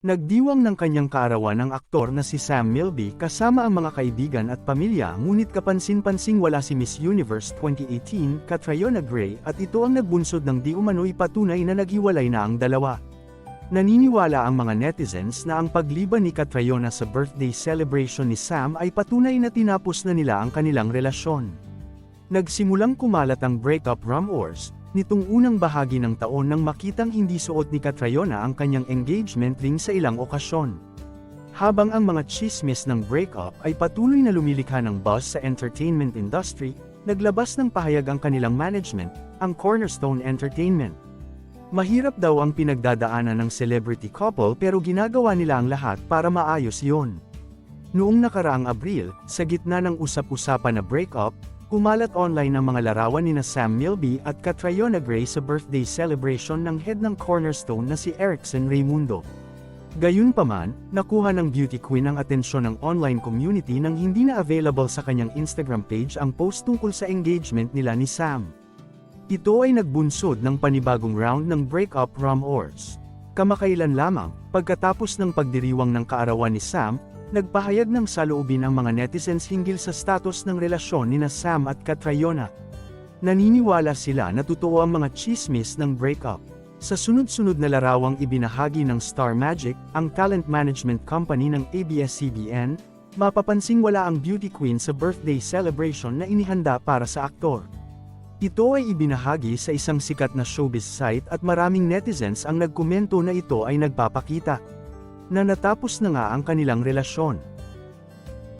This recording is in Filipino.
Nagdiwang ng kanyang kaarawan ang aktor na si Sam Milby kasama ang mga kaibigan at pamilya ngunit kapansin-pansing wala si Miss Universe 2018 Catriona Gray at ito ang nagbunsod ng di umano'y patunay na naghiwalay na ang dalawa. Naniniwala ang mga netizens na ang pagliban ni Catriona sa birthday celebration ni Sam ay patunay na tinapos na nila ang kanilang relasyon. Nagsimulang kumalat ang breakup rumors, nitong unang bahagi ng taon nang makitang hindi suot ni Catriona ang kanyang engagement ring sa ilang okasyon. Habang ang mga chismis ng breakup ay patuloy na lumilikha ng buzz sa entertainment industry, naglabas ng pahayag ang kanilang management, ang Cornerstone Entertainment. Mahirap daw ang pinagdadaanan ng celebrity couple pero ginagawa nila ang lahat para maayos yon. Noong nakaraang Abril, sa gitna ng usap-usapan na breakup, kumalat online ang mga larawan ni na Sam Milby at Catriona Gray sa birthday celebration ng head ng Cornerstone na si Erickson Raimundo. Gayunpaman, nakuha ng beauty queen ang atensyon ng online community nang hindi na available sa kanyang Instagram page ang post tungkol sa engagement nila ni Sam. Ito ay nagbunsod ng panibagong round ng breakup rumors. Kamakailan lamang, pagkatapos ng pagdiriwang ng kaarawan ni Sam, nagpahayag ng saloobin ang mga netizens hinggil sa status ng relasyon ni na Sam at Catriona. Naniniwala sila na totoo ang mga chismis ng breakup. Sa sunod-sunod na larawang ibinahagi ng Star Magic, ang talent management company ng ABS-CBN, mapapansing wala ang beauty queen sa birthday celebration na inihanda para sa aktor. Ito ay ibinahagi sa isang sikat na showbiz site at maraming netizens ang nagkomento na ito ay nagpapakita na natapos na nga ang kanilang relasyon.